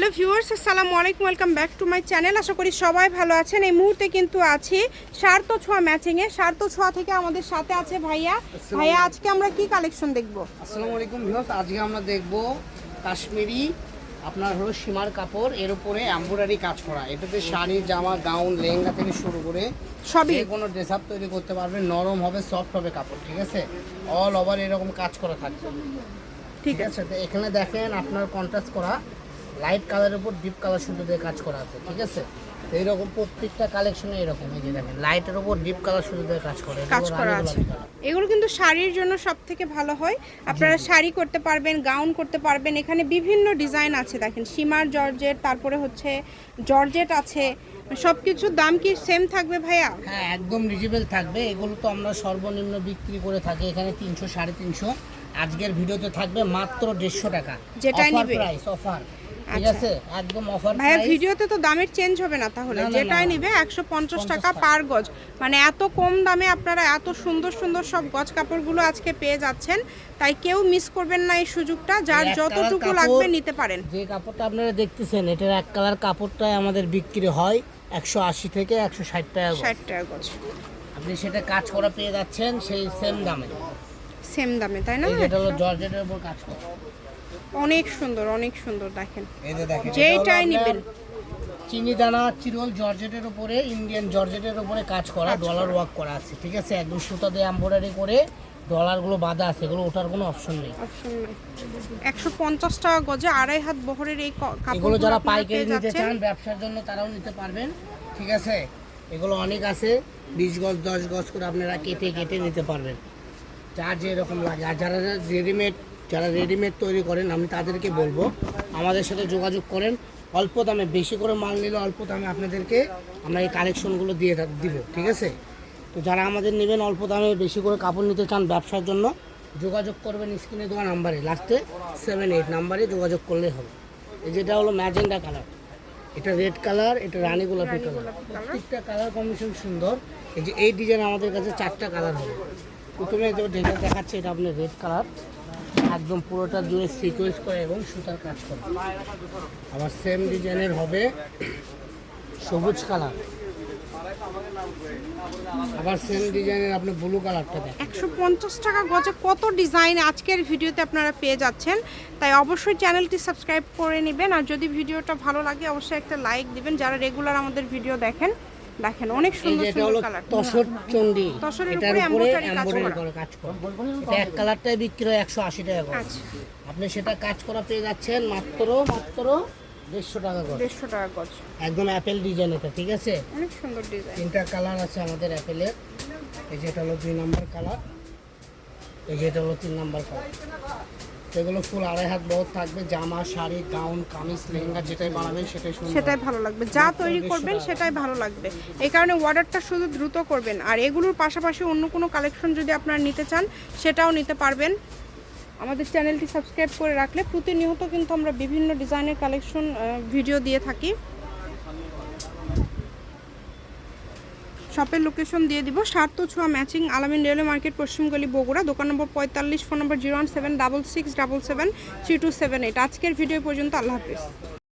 Hello viewers আসসালামু আলাইকুম welcome back to my channel. আশা করি সবাই ভালো আছেন। এই মুহূর্তে কিন্তু আছি সার্ত ছোঁয়া ম্যাচিংয়ে। সার্ত ছোঁয়া থেকে আমাদের সাথে আছে ভাইয়া। ভাইয়া আজকে আমরা কি কালেকশন দেখব? আসসালামু আলাইকুম ভিউয়ার্স আজকে আমরা দেখব কাশ্মীরি আপনার হলো সীমার কাপড় এর উপরে এমব্রয়ডারি কাজ করা। এটাতে শাড়ি জামা গাউন লেহেঙ্গা থেকে শুরু করে সবই। কোনো ড্রেস আপ তৈরি করতে পারবে নরম হবে সফট হবে কাপড় ঠিক আছে? অল ওভার এরকম কাজ করা থাকবে। ঠিক ঠিক আছে। তো এখানে দেখেন আপনার কন্ট্রাস্ট করা। লাইট কালারের উপর ডিপ কালার সুতো দিয়ে কাজ করা আছে ঠিক আছে? এইরকম প্রত্যেকটা কালেকশনে এরকম এই যে দেখেন লাইটের উপর ডিপ কালার সুতো দিয়ে কাজ করে কাজ করা আছে। এগুলো কিন্তু শাড়ির জন্য সব থেকে ভালো হয়। আপনারা শাড়ি করতে পারবেন গাউন করতে পারবেন এখানে বিভিন্ন ডিজাইন আছে। দেখেন সীমার জর্জেট তারপরে হচ্ছে জর্জেট আছে সব কিছুর দাম কি সেম থাকবে ভাইয়া? হ্যাঁ একদম রিজনেবল থাকবে। এগুলো তো আমরা সর্বনিম্ন বিক্রি করে থাকি এখানে তিনশো সাড়ে তিনশো। আজকের ভিডিওতে থাকবে মাত্র দেড়শো টাকা। যেটাই নিবে। প্রাইস অফার ঠিক আচ্ছা। আছে একদম অফার ভাইয়া ভিডিওতে তো দামের চেঞ্জ হবে না তাহলে। যেটাই নিবে একশো পঞ্চাশ টাকা পার গজ। মানে এত কম দামে আপনারা এত সুন্দর সুন্দর সব গজ কাপড়গুলো আজকে পেয়ে যাচ্ছেন। তাই কেউ মিস করবেন না এই সুযোগটা যার যতটুকু লাগবে নিতে পারেন। যে কাপড়টা আপনারা দেখতেছেন এটার এক কালার কাপড়টাই আমাদের বিক্রি হয় একশো আশি থেকে একশো ষাট টাকা ষাট টাকা গজ। আপনি সেটা কাজ করা পেয়ে যাচ্ছেন সেই সেম দামে। সেম দামে তাই না? এই যেটা হলো জর্জেটের উপর কাজ করা। অনেক সুন্দর অনেক সুন্দর দেখেন। এই যে দেখেন যেইটাই নিবেন। চিনি দানা চিরল জর্জেটের উপরে ইন্ডিয়ান জর্জেটের উপরে কাজ করা ডলার ওয়ার্ক করা। আছে ঠিক আছে? একদম সুতা দিয়ে এমব্রয়ডারি করে ডলারগুলো বাঁধা আছে এগুলো ওঠার কোনো অপশন নেই। অপশন নাই। একশো পঞ্চাশ টাকা গজে আড়াই হাত বহরের এই এগুলো যারা পাইকারি নিতে চান ব্যবসার জন্য তারাও নিতে পারবেন ঠিক আছে? এগুলো অনেক আছে বিশ গজ দশ গজ করে আপনারা কেটে কেটে নিতে পারবেন। যার যেরকম লাগে আর যারা রেডিমেড যারা রেডিমেড তৈরি করেন, আমি তাদেরকে বলব, আমাদের সাথে যোগাযোগ করেন। অল্প দামে, বেশি করে মাল নিলে অল্প দামে আপনাদেরকে আমরা এই কালেকশনগুলো দিয়ে দিব, ঠিক আছে? তো যারা আমাদের নেবেন, অল্প দামে বেশি করে কাপড় নিতে চান ব্যবসার জন্য, যোগাযোগ করবেন স্ক্রিনে দেওয়া নাম্বারে। লাস্টে সেভেন এইট নাম্বারে যোগাযোগ করলেই হবে। এই যেটা হলো ম্যাজেন্ডা কালার। এটা রেড কালার, এটা রানী গোলাপি কালার। প্রত্যেকটা কালার কম্বিনেশন সুন্দর। এই যে এই ডিজাইন আমাদের কাছে চারটা কালার হবে। প্রথমে যে যেটা দেখাচ্ছে, এটা আপনার রেড কালার। একদম পুরোটা জুড়ে সিকোয়েন্স করে এবং সুতার কাজ করে। আবার সেম ডিজাইনের হবে সবুজ কালার। আবার সেম ডিজাইনের আপনি ব্লু কালারটা দেখেন। একশো পঞ্চাশ টাকা গজে কত ডিজাইন আজকের ভিডিওতে আপনারা পেয়ে যাচ্ছেন। তাই অবশ্যই চ্যানেলটি সাবস্ক্রাইব করে নেবেন। আর যদি ভিডিওটা ভালো লাগে, অবশ্যই একটা লাইক দিবেন। যারা রেগুলার আমাদের ভিডিও দেখেন দেখেন অনেক সুন্দর সুন্দর কালার তসর চন্ডি। এটার উপরে কাজ এমব্রয়ডারি করা। কাজ করা। এটা এক কালারটাই বিক্রি হয় একশো আশি টাকা করে। আচ্ছা। আপনি সেটা কাজ করা পেয়ে যাচ্ছেন মাত্র মাত্র দেড়শো টাকা করে। দেড়শো টাকা গজ। একদম অ্যাপেল ডিজাইন এটা ঠিক আছে? অনেক সুন্দর ডিজাইন তিনটা কালার আছে আমাদের অ্যাপেলের এই যেটা হলো দুই নাম্বার কালার এই যেটা হলো তিন নাম্বার কালার এগুলো ফুল আড়াই হাত বহুত থাকবে জামা শাড়ি গাউন কামিজ লেহেঙ্গা যেটাই বানাবেন সেটাই সুন্দর। সেটাই ভালো লাগবে। যা তৈরি করবেন সেটাই ভালো লাগবে। এই কারণে অর্ডারটা শুধু দ্রুত করবেন। আর এগুলোর পাশাপাশি অন্য কোনো কালেকশন যদি আপনারা নিতে চান সেটাও নিতে পারবেন। আমাদের চ্যানেলটি সাবস্ক্রাইব করে রাখলে প্রতিনিয়ত কিন্তু আমরা বিভিন্ন ডিজাইনের কালেকশন ভিডিও দিয়ে থাকি। শপের লোকেশন দিয়ে দিব। সার্থ ছোঁয়া ম্যাচিং আলামিন রেলওয়ে মার্কেট পশ্চিমগলি বগুড়া। দোকান নম্বর পঁয়তাল্লিশ, phone number zero one seven double six double seven three two seven eight. আজকের ভিডিও পর্যন্ত আল্লাহ হাফিজ।